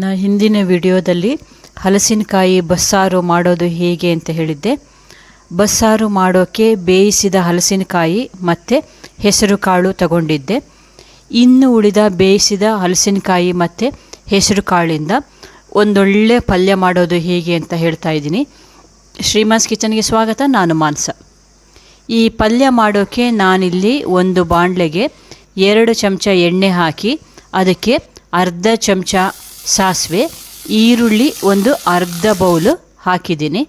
ನಾ ಹಿಂದಿನ ವಿಡಿಯೋದಲ್ಲಿ ಹಲಸಿನಕಾಯಿ ಬಸ್ಸಾರು ಮಾಡೋದು ಹೇಗೆ ಅಂತ ಹೇಳಿದ್ದೆ. ಬಸ್ಸಾರು ಮಾಡೋಕ್ಕೆ ಬೇಯಿಸಿದ ಹಲಸಿನಕಾಯಿ ಮತ್ತು ಹೆಸರು ಕಾಳು ತಗೊಂಡಿದ್ದೆ. ಇನ್ನು ಉಳಿದ ಬೇಯಿಸಿದ ಹಲಸಿನಕಾಯಿ ಮತ್ತು ಹೆಸರು ಕಾಳಿಂದ ಒಂದೊಳ್ಳೆ ಪಲ್ಯ ಮಾಡೋದು ಹೇಗೆ ಅಂತ ಹೇಳ್ತಾ ಇದ್ದೀನಿ. ಶ್ರೀಮಾನ್ಸ್ ಕಿಚನ್ಗೆ ಸ್ವಾಗತ, ನಾನು ಮಾನ್ಸ. ಈ ಪಲ್ಯ ಮಾಡೋಕ್ಕೆ ನಾನಿಲ್ಲಿ ಒಂದು ಬಾಣಲೆಗೆ ಎರಡು ಚಮಚ ಎಣ್ಣೆ ಹಾಕಿ, ಅದಕ್ಕೆ ಅರ್ಧ ಚಮಚ ಸಾಸಿವೆ, ಈರುಳ್ಳಿ ಒಂದು ಅರ್ಧ ಬೌಲು ಹಾಕಿದ್ದೀನಿ.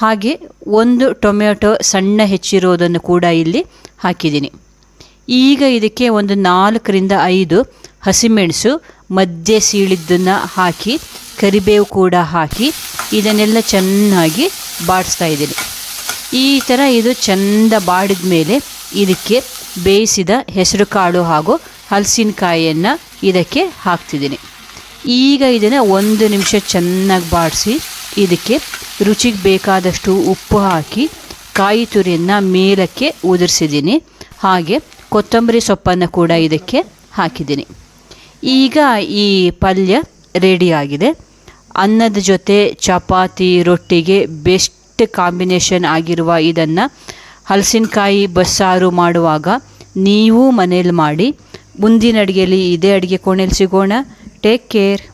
ಹಾಗೆ ಒಂದು ಟೊಮೆಟೊ ಸಣ್ಣ ಹೆಚ್ಚಿರೋದನ್ನು ಕೂಡ ಇಲ್ಲಿ ಹಾಕಿದ್ದೀನಿ. ಈಗ ಇದಕ್ಕೆ ಒಂದು ನಾಲ್ಕರಿಂದ ಐದು ಹಸಿಮೆಣಸು, ಮಧ್ಯೆ ಸೀಳಿದ್ದನ್ನು ಹಾಕಿ, ಕರಿಬೇವು ಕೂಡ ಹಾಕಿ ಇದನ್ನೆಲ್ಲ ಚೆನ್ನಾಗಿ ಬಾಡಿಸ್ತಾ ಇದ್ದೀನಿ. ಈ ಥರ ಇದು ಚೆಂದ ಬಾಡಿದ ಮೇಲೆ ಇದಕ್ಕೆ ಬೇಯಿಸಿದ ಹೆಸರು ಕಾಳು ಹಾಗೂ ಹಲಸಿನಕಾಯಿಯನ್ನು ಇದಕ್ಕೆ ಹಾಕ್ತಿದ್ದೀನಿ. ಈಗ ಇದನ್ನು ಒಂದು ನಿಮಿಷ ಚೆನ್ನಾಗಿ ಬಾಡಿಸಿ. ಇದಕ್ಕೆ ರುಚಿಗೆ ಬೇಕಾದಷ್ಟು ಉಪ್ಪು ಹಾಕಿ ಕಾಯಿ ತುರಿಯನ್ನು ಮೇಲಕ್ಕೆ ಉದುರಿಸಿದ್ದೀನಿ. ಹಾಗೆ ಕೊತ್ತಂಬರಿ ಸೊಪ್ಪನ್ನು ಕೂಡ ಇದಕ್ಕೆ ಹಾಕಿದ್ದೀನಿ. ಈಗ ಈ ಪಲ್ಯ ರೆಡಿಯಾಗಿದೆ ಅನ್ನದ ಜೊತೆ ಚಪಾತಿ, ರೊಟ್ಟಿಗೆ ಬೆಸ್ಟ್ ಕಾಂಬಿನೇಷನ್ ಆಗಿರುವ ಇದನ್ನು ಹಲಸಿನಕಾಯಿ ಬಸ್ಸಾರು ಮಾಡುವಾಗ ನೀವು ಮನೇಲಿ ಮಾಡಿ. ಮುಂದಿನ ಅಡುಗೆಯಲ್ಲಿ ಇದೇ ಅಡುಗೆ ಕೋಣೆಯಲ್ಲಿ ಸಿಗೋಣ. Take care.